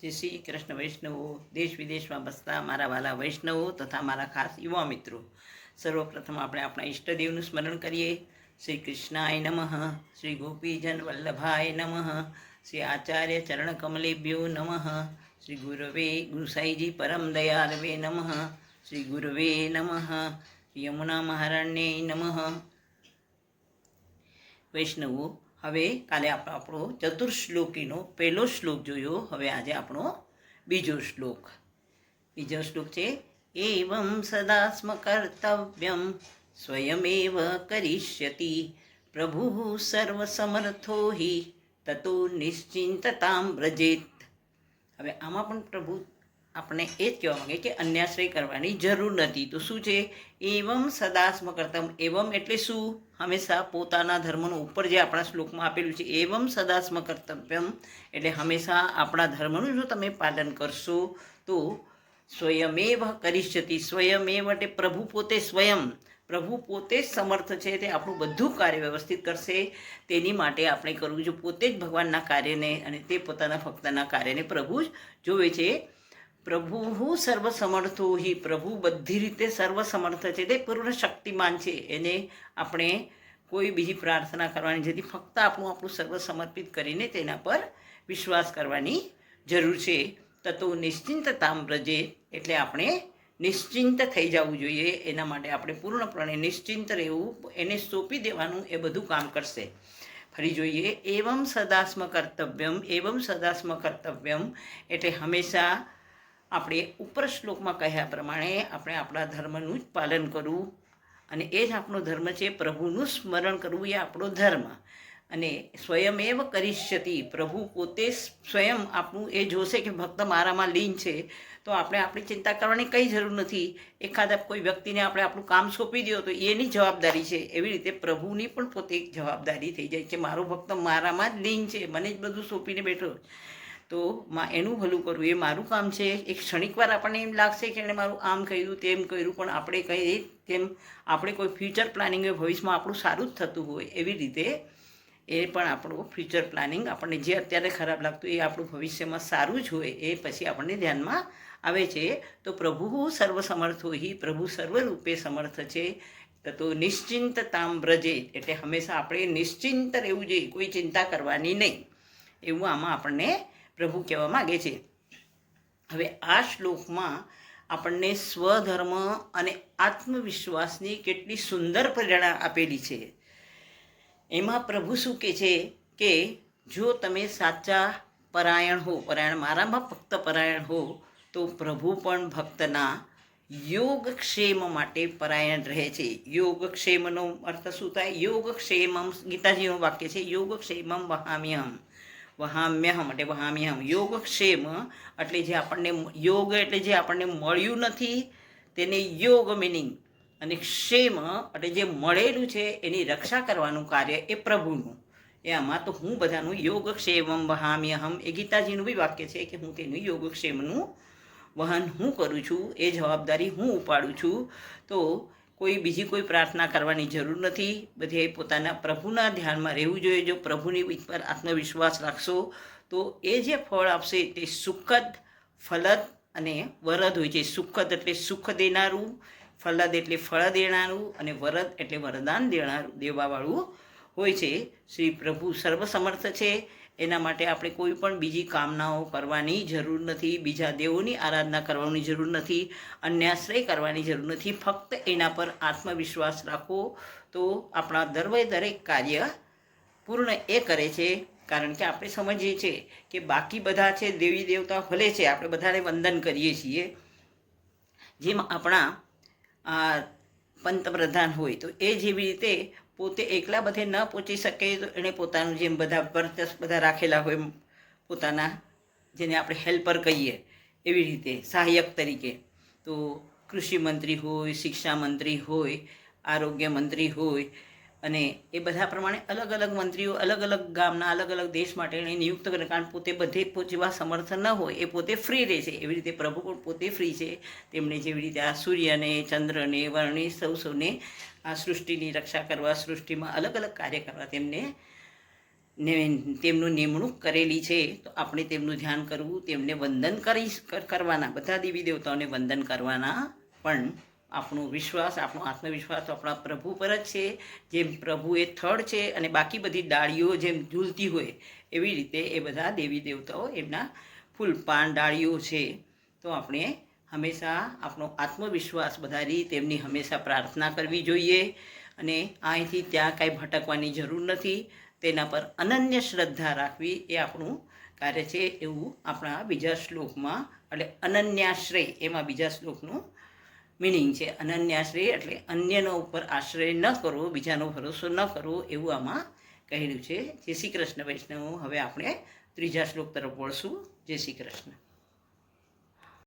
જય શ્રી કૃષ્ણ વૈષ્ણવો, દેશ વિદેશમાં બસતા મારા વાલા વૈષ્ણવો તથા મારા ખાસ યુવા મિત્રો. સર્વપ્રથમ આપણે આપણા ઈષ્ટદેવનું સ્મરણ કરીએ. શ્રી કૃષ્ણાય નમઃ, શ્રી ગોપીજન વલ્લભાય નમઃ, શ્રી આચાર્ય ચરણ કમલેભ્યો નમઃ, શ્રી ગુરવે ગુસાઈજી પરમ દયાલવે નમઃ, શ્રી ગુરવે નમઃ, યમુના મહારાણ્ય નમઃ. વૈષ્ણવો હવે કાલે આપણે આપણો ચતુર્શ્લોકીનો પહેલો શ્લોક જોયો. હવે આજે આપણો બીજો શ્લોક. બીજો શ્લોક છે એવમ સદા સ્મ કર્તવ્યમ સ્વયમેવ કરિષ્યતિ. પ્રભુ સર્વસમર્થો હિ, તતો નિશ્ચિંતતામ વ્રજેત. હવે આમાં પણ પ્રભુ આપણે એ જ કહેવા માંગે કે અન્યાશ્રય કરવાની જરૂર નથી. તો શું છે? એવમ સદાસ્મ કરતમ. એવમ એટલે શું? હંમેશા પોતાના ધર્મનું ઉપર જે આપણા શ્લોકમાં આપેલું છે, એવમ સદાસ્મ કર્તવ્યમ. એટલે હંમેશા આપણા ધર્મનું જો તમે પાલન કરશો, તો સ્વયમેવ કરિષ્યતિ. સ્વયમેવ એટલે પ્રભુ પોતે સ્વયં. પ્રભુ પોતે જ સમર્થ છે, તે આપણું બધું કાર્ય વ્યવસ્થિત કરશે. તેની માટે આપણે કરવું જો પોતે જ ભગવાનના કાર્યને અને તે પોતાના ભક્તના કાર્યને પ્રભુ જ જોવે છે. પ્રભુ સર્વસમર્થો હિ. પ્રભુ બધી રીતે સર્વસમર્થ છે. તે પૂર્ણ શક્તિમાન છે. એને આપણે કોઈ બીજી પ્રાર્થના કરવાની જેથી ફક્ત આપણું આપણું સર્વ સમર્પિત કરીને તેના પર વિશ્વાસ કરવાની જરૂર છે. તતો નિશ્ચિંતતામ રજે એટલે આપણે નિશ્ચિંત થઈ જવું જોઈએ. એના માટે આપણે પૂર્ણપણે નિશ્ચિંત રહેવું, એને સોંપી દેવાનું એ બધું કામ કરશે. ફરી જોઈએ. એવમ સદાસ્મ કર્તવ્યમ એવમ સદાસ્મ કર્તવ્યમ એટલે હંમેશા આપણે ઉપર શ્લોકમાં કહ્યા પ્રમાણે આપણે આપણા ધર્મનું જ પાલન કરવું અને એ જ આપણો ધર્મ છે પ્રભુનું સ્મરણ કરવું એ આપણો ધર્મ. અને સ્વયં એવ કરીષ્યતિ, પ્રભુ પોતે સ્વયં આપણું એ જોશે કે ભક્ત મારામાં લીન છે, તો આપણે આપણી ચિંતા કરવાની કંઈ જરૂર નથી. એખાદા કોઈ વ્યક્તિને આપણે આપણું કામ સોંપી દો તો એની જવાબદારી છે. એવી રીતે પ્રભુની પણ પોતે એક જવાબદારી થઈ જાય છે મારો ભક્ત મારામાં જ લીન છે, મને જ બધું સોંપીને બેઠો. તો એનું ભલું કરવું, એ મારું કામ છે. એક ક્ષણિકવાર આપણને એમ લાગશે કે એણે મારું આમ કર્યું, તેમ કર્યું, પણ આપણે કંઈ તેમ આપણે કોઈ ફ્યુચર પ્લાનિંગ હોય ભવિષ્યમાં આપણું સારું જ થતું હોય એવી રીતે એ પણ આપણું ફ્યુચર પ્લાનિંગ આપણને જે અત્યારે ખરાબ લાગતું એ આપણું ભવિષ્યમાં સારું જ હોય એ પછી આપણને ધ્યાનમાં આવે છે. તો પ્રભુ સર્વસમર્થ હોય પ્રભુ સર્વરૂપે સમર્થ છે. તો નિશ્ચિંતતામ વ્રજે, એટલે હંમેશા આપણે નિશ્ચિંત રહેવું જોઈએ, કોઈ ચિંતા કરવાની નહીં. એવું આમાં આપણને પ્રભુ કહેવા માગે છે. હવે આ શ્લોકમાં આપણને સ્વધર્મ અને આત્મવિશ્વાસની કેટલી સુંદર પ્રેરણા આપેલી છે. એમાં પ્રભુ શું કહે છે કે જો તમે સાચા પરાયણ હો, પરાયણ મારામાં ભક્ત પરાયણ હો, તો પ્રભુ પણ ભક્તના યોગક્ષેમ માટે પરાયણ રહે છે. યોગક્ષેમનો અર્થ શું થાય? યોગક્ષેમમ, ગીતાજીનું વાક્ય છે, યોગક્ષેમમ વહામ્યહમ વહામ્યહમ એટલે વહામ્યહમ યોગક્ષેમ એટલે જે આપણને યોગ એટલે જે આપણને મળ્યું નથી, તેને યોગ મિનિંગ અને ક્ષેમ એટલે જે મળેલું છે, એની રક્ષા કરવાનું કાર્ય એ પ્રભુનું. એ આમાં તો હું બધાનું યોગક્ષેમમ વહામ્યહમ એ ગીતાજીનું બી વાક્ય છે કે હું તેનું યોગક્ષેમનું વહન હું કરું છું, એ જવાબદારી હું ઉપાડું છું. તો કોઈ બીજી કોઈ પ્રાર્થના કરવાની જરૂર નથી. બધે પોતાના પ્રભુના ધ્યાનમાં રહેવું જોઈએ. જો પ્રભુની પર આત્મવિશ્વાસ રાખશો, તો એ જે ફળ આપશે તે સુખદ ફલદ અને વરદ હોય છે. સુખદ એટલે સુખ દેનારું, ફલદ એટલે ફળ દેનારું અને વરદ એટલે વરદાન દેનારું, દેવાવાળું હોય છે. શ્રી પ્રભુ સર્વસમર્થ છે. એના માટે આપણે કોઈ પણ બીજી કામનાઓ કરવાની જરૂર નથી, બીજા દેવોની આરાધના કરવાની જરૂર નથી, અન્યાશ્રય કરવાની જરૂર નથી. ફક્ત એના પર આત્મવિશ્વાસ રાખો તો આપણા દરવે દરેક કાર્ય પૂર્ણ એ કરે છે. કારણ કે આપણે સમજીએ છીએ કે બાકી બધા છે, દેવી દેવતા ભલે છે, આપણે બધાને વંદન કરીએ છીએ. જેમ આપણા પંતપ્રધાન હોય તો એ જેવી રીતે પોતે એકલા બધે ન પહોંચી શકે તો એણે પોતાનું જેમ બધા વર્ચસ બધા રાખેલા હોય પોતાના, જેને આપણે હેલ્પર કહીએ, એવી રીતે, સહાયક તરીકે. તો કૃષિ મંત્રી હોય, શિક્ષા મંત્રી હોય, આરોગ્ય મંત્રી હોય, અને એ બધા પ્રમાણે અલગ અલગ મંત્રીઓ, અલગ અલગ ગામના, અલગ અલગ દેશ માટે એણે નિયુક્ત કરે કારણ પોતે બધે પહોંચવા સમર્થ ન હોય, એ પોતે ફ્રી રહે છે. એવી રીતે પ્રભુ પોતે ફ્રી છે. તેમણે જેવી રીતે આ સૂર્યને, ચંદ્રને વર્ણિ સૌ સૌને આ સૃષ્ટિની રક્ષા કરવા, સૃષ્ટિમાં અલગ અલગ કાર્ય કરવા તેમને ને તેમનું નિમણૂક કરેલી છે, તો આપણે તેમનું ધ્યાન કરવું, તેમને વંદન કરી કરવાના, બધા દેવી દેવતાઓને વંદન કરવાના પણ આપણો વિશ્વાસ, આપણો આત્મવિશ્વાસ આપણા પ્રભુ પર જ છે. જેમ પ્રભુ એ થડ છે અને બાકી બધી ડાળીઓ જેમ ઝૂલતી હોય, એવી રીતે એ બધા દેવી દેવતાઓ એમના ફૂલ પાન ડાળીઓ છે. તો આપણે હંમેશા આપણો આત્મવિશ્વાસ વધારી તેમની હંમેશા પ્રાર્થના કરવી જોઈએ અને અહીંથી ત્યાં કાંઈ ભટકવાની જરૂર નથી. તેના પર અનન્ય શ્રદ્ધા રાખવી એ આપણું કાર્ય છે એવું આપણા બીજા શ્લોકમાં એટલે અનન્યાશ્રય, એમાં બીજા શ્લોકનું મિનિંગ છે. અનન્યાશ્રય એટલે અન્યનો ઉપર આશ્રય ન કરો, બીજાનો ભરોસો ન કરો એવું આમાં કહેલું છે. જય શ્રી કૃષ્ણ વૈષ્ણવ. હવે આપણે ત્રીજા શ્લોક તરફ વળશું. જય શ્રી કૃષ્ણ.